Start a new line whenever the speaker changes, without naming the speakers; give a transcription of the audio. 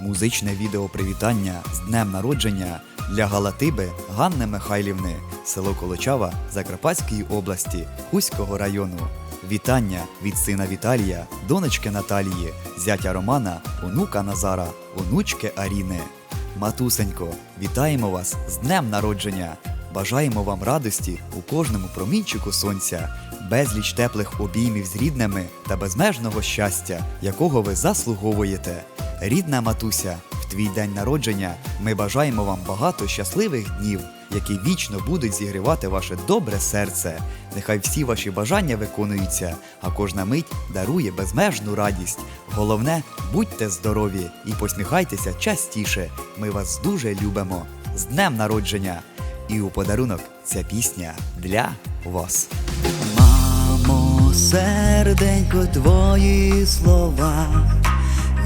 Музичне відео привітання з днем народження для Галатиби Ганни Михайлівни, село Колочава Закарпатської області, Хуського району. Вітання від сина Віталія, донечки Наталії, зятя Романа, онука Назара, онучки Аріни. Матусенько, вітаємо вас з днем народження! Бажаємо вам радості у кожному промінчику сонця, безліч теплих обіймів з рідними та безмежного щастя, якого ви заслуговуєте. Рідна матуся, в твій день народження ми бажаємо вам багато щасливих днів, які вічно будуть зігрівати ваше добре серце. Нехай всі ваші бажання виконуються, а кожна мить дарує безмежну радість. Головне, будьте здорові і посміхайтеся частіше. Ми вас дуже любимо. З днем народження! І у подарунок ця пісня для вас. Мамо, серденько, твої слова